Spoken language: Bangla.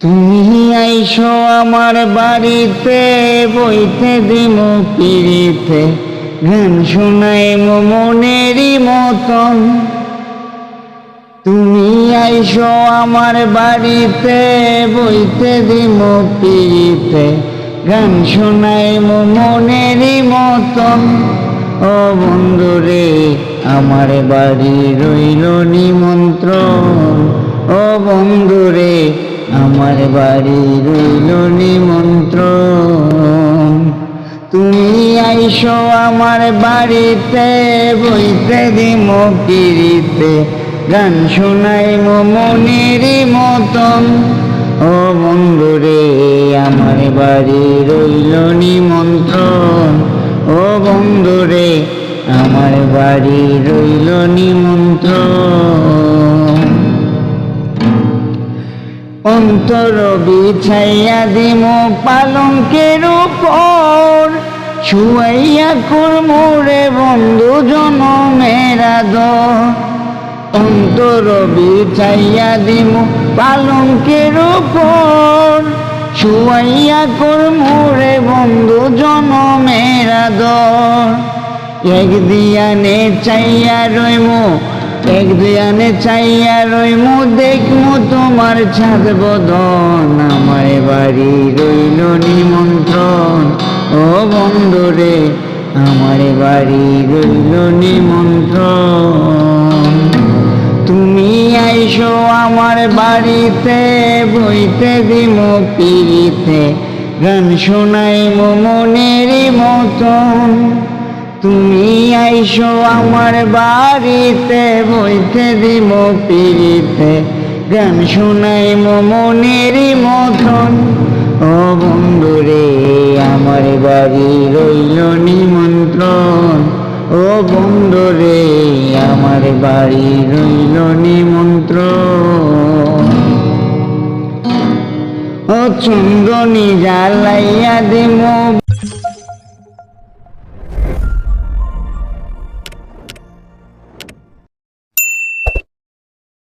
তুমি আইসো আমার বাড়িতে, বইতে দিমু পিড়িতে। গান শোনাই মনেরই মতন। তুমি আইসো আমার বাড়িতে, বইতে দিমু পিড়িতে। গান শোনাই মনেরই মতন। ও বন্ধুরে আমার বাড়ি রইল নিমন্ত্রণ। ও বন্ধুরে আমার বাড়ি রইল নিমন্ত্রণ। তুমি আইসো আমার বাড়িতে, বইতে দিম পিড়িতে গান শোনাই মনেরই মতন। ও বন্ধুরে, আমার বাড়ি রইল নিমন্ত্রণ। ও বন্ধুরে, আমার বাড়ি রইল নিমন্ত্রণ। অন্তর বিছাইয়া দিম পালঙ্কের উপর। শুয়াইয়া কুরমুরে বন্ধু জনমেরা দ অন্তর বিছাইয়া দিম পালঙ্কের উপর। শুয়াইয়া কুরমুরে বন্ধু জনমেরা দ এক দিয়ানে চাইয়া রইমু এক দিয়ানে চাইয়া রইমু দেখমু তোমার ছাদ বদন আমার বাড়ি রইল নিমন্ত্রণ। ও বন্ধুরে আমার বাড়ি রইল নিমন্ত্রণ। তুমি আইসো আমার বাড়িতে, বইতে দিম পিড়িতে। গান শোনাই মনেরই মতন। তুমি আইসো আমার বাড়িতে, বইতে দিম পিড়িতে। গান শোনাই মনেরই মতন ও বন্ধুরে, আমার বাড়ি রইল নিমন্ত্রণ। ও বন্ধুরে, আমার বাড়ি রইল নিমন্ত্রণ। ও চুন্দনি জ্বালাইয়া দিম